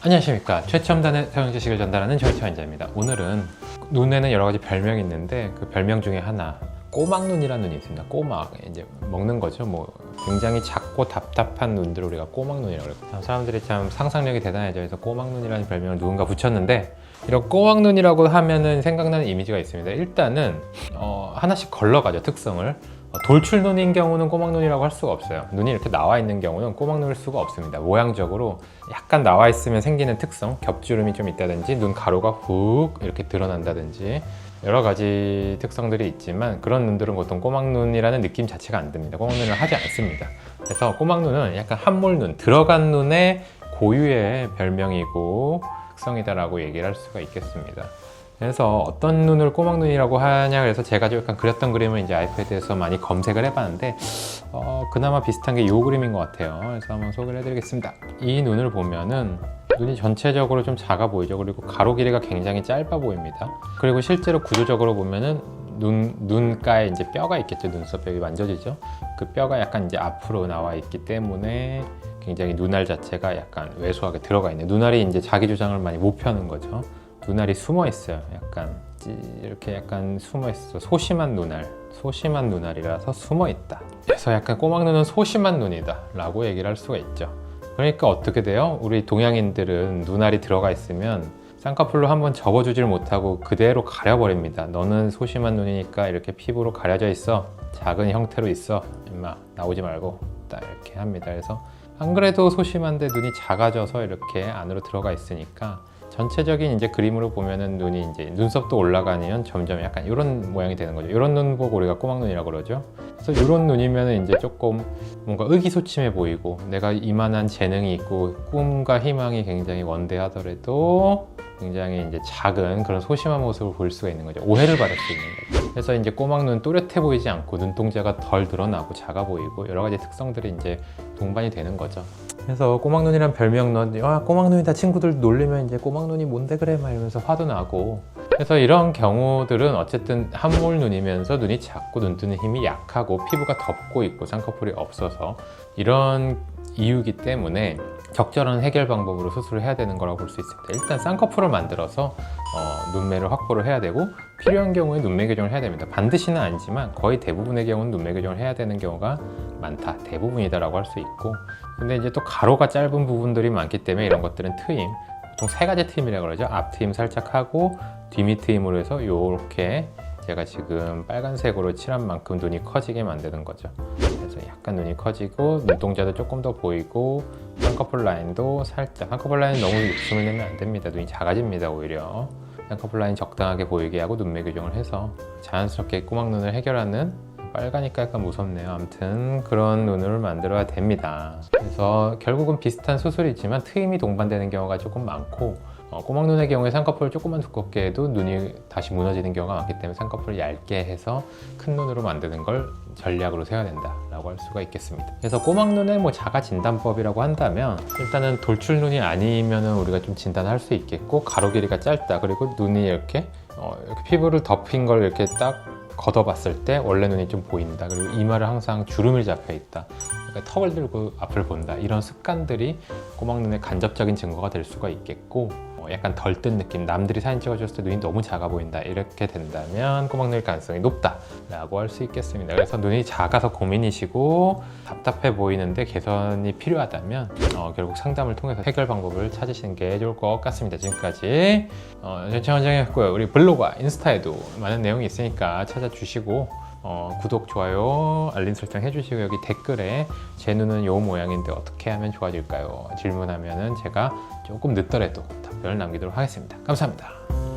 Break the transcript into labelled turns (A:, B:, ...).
A: 안녕하십니까. 최첨단의 사용 지식을 전달하는 절차원자입니다. 오늘은 눈에는 여러 가지 별명이 있는데 그 별명 중에 하나 꼬막눈이라는 눈이 있습니다. 꼬막. 이제 먹는 거죠. 뭐 굉장히 작고 답답한 눈들을 우리가 꼬막눈이라고 그래요. 참 사람들이 참 상상력이 대단해져 그래서 꼬막눈이라는 별명을 누군가 붙였는데 이런 꼬막눈이라고 하면은 생각나는 이미지가 있습니다. 일단은 어, 하나씩 걸러가죠 특성을. 어, 돌출 눈인 경우는 꼬막눈이라고 할 수가 없어요. 눈이 이렇게 나와 있는 경우는 꼬막눈일 수가 없습니다. 모양적으로 약간 나와 있으면 생기는 특성, 겹주름이 좀 있다든지 눈 가루가 훅 이렇게 드러난다든지 여러 가지 특성들이 있지만 그런 눈들은 보통 꼬막눈이라는 느낌 자체가 안 듭니다. 꼬막눈을 하지 않습니다. 그래서 꼬막눈은 약간 한몰눈, 들어간 눈의 고유의 별명이고 특성이다라고 얘기를 할 수가 있겠습니다. 그래서 어떤 눈을 꼬막눈이라고 하냐 그래서 제가 좀 약간 그렸던 그림을 이제 아이패드에서 많이 검색을 해봤는데 어, 그나마 비슷한 게 이 그림인 것 같아요. 그래서 한번 소개를 해드리겠습니다. 이 눈을 보면은 눈이 전체적으로 좀 작아 보이죠. 그리고 가로 길이가 굉장히 짧아 보입니다. 그리고 실제로 구조적으로 보면은 눈, 눈가에 이제 뼈가 있겠죠. 눈썹 뼈가 만져지죠. 그 뼈가 약간 이제 앞으로 나와 있기 때문에 굉장히 눈알 자체가 약간 왜소하게 들어가 있네 눈알이 이제 자기 주장을 많이 못 펴는 거죠 눈알이 숨어 있어요. 약간 찌- 이렇게 약간 숨어 있어. 소심한 눈알. 소심한 눈알이라서 숨어 있다. 그래서 약간 꼬막 눈은 소심한 눈이다라고 얘기를 할 수가 있죠. 그러니까 어떻게 돼요? 우리 동양인들은 눈알이 들어가 있으면 쌍꺼풀로 한번 접어주질 못하고 그대로 가려버립니다. 너는 소심한 눈이니까 이렇게 피부로 가려져 있어. 작은 형태로 있어. 임마 나오지 말고 딱 이렇게 합니다. 그래서 안 그래도 소심한데 눈이 작아져서 이렇게 안으로 들어가 있으니까 전체적인 이제 그림으로 보면은 눈이 이제 눈썹도 올라가면 점점 약간 이런 모양이 되는 거죠. 이런 눈 보고 우리가 꼬막눈이라고 그러죠. 그래서 이런 눈이면은 이제 조금 뭔가 의기소침해 보이고 내가 이만한 재능이 있고 꿈과 희망이 굉장히 원대하더라도 굉장히 이제 작은 그런 소심한 모습을 볼 수가 있는 거죠. 오해를 받을 수 있는 거죠. 그래서 이제 꼬막눈 또렷해 보이지 않고 눈동자가 덜 드러나고 작아 보이고 여러 가지 특성들이 이제 동반이 되는 거죠. 그래서 꼬막눈이란 별명 넣었는데 아 꼬막눈이다 친구들 놀리면 이제 꼬막눈이 뭔데 그래 막 이러면서 화도 나고 그래서 이런 경우들은 어쨌든 한몰 눈이면서 눈이 작고 눈 뜨는 힘이 약하고 피부가 덮고 있고 쌍꺼풀이 없어서 이런 이유기 때문에 적절한 해결 방법으로 수술을 해야 되는 거라고 볼 수 있습니다. 일단 쌍꺼풀을 만들어서 어, 눈매를 확보를 해야 되고 필요한 경우에 눈매 교정을 해야 됩니다. 반드시는 아니지만 거의 대부분의 경우는 눈매 교정을 해야 되는 경우가 많다. 대부분이다 라고 할 수 있고 근데 이제 또 가로가 짧은 부분들이 많기 때문에 이런 것들은 트임 보통 세 가지 트임이라고 그러죠. 앞 트임 살짝 하고 뒤밑 트임으로 해서 이렇게 제가 지금 빨간색으로 칠한 만큼 눈이 커지게 만드는 거죠. 그래서 약간 눈이 커지고 눈동자도 조금 더 보이고 쌍꺼풀 라인도 살짝 쌍꺼풀 라인 너무 욕심을 내면 안 됩니다. 눈이 작아집니다 오히려 쌍꺼풀 라인 적당하게 보이게 하고 눈매 교정을 해서 자연스럽게 꼬막눈을 해결하는 빨가니까 약간 무섭네요. 아무튼 그런 눈을 만들어야 됩니다. 그래서 결국은 비슷한 수술이지만 트임이 동반되는 경우가 조금 많고 어, 꼬막눈의 경우에 쌍꺼풀을 조금만 두껍게 해도 눈이 다시 무너지는 경우가 많기 때문에 쌍꺼풀을 얇게 해서 큰 눈으로 만드는 걸 전략으로 세워야 된다라고 할 수가 있겠습니다. 그래서 꼬막눈의 뭐 자가 진단법이라고 한다면 일단은 돌출 눈이 아니면은 우리가 좀 진단할 수 있겠고 가로 길이가 짧다 그리고 눈이 이렇게 어, 이렇게 피부를 덮인 걸 이렇게 딱 걷어봤을 때 원래 눈이 좀 보인다. 그리고 이마를 항상 주름이 잡혀 있다. 그러니까 턱을 들고 앞을 본다. 이런 습관들이 꼬막눈의 간접적인 증거가 될 수가 있겠고 어, 약간 덜 뜬 느낌. 남들이 사진 찍어줬을 때 눈이 너무 작아 보인다. 이렇게 된다면 꼬막눈일 가능성이 높다 라고 할 수 있겠습니다. 그래서 눈이 작아서 고민이시고 답답해 보이는데 개선이 필요하다면 어, 결국 상담을 통해서 해결 방법을 찾으시는 게 좋을 것 같습니다. 지금까지 어, 전체 원장이었고요. 우리 블로그와 인스타에도 많은 내용이 있으니까 찾아주시고 어, 구독, 좋아요, 알림 설정 해주시고 여기 댓글에 제 눈은 요 모양인데 어떻게 하면 좋아질까요? 질문하면은 제가 조금 늦더라도 답변을 남기도록 하겠습니다. 감사합니다.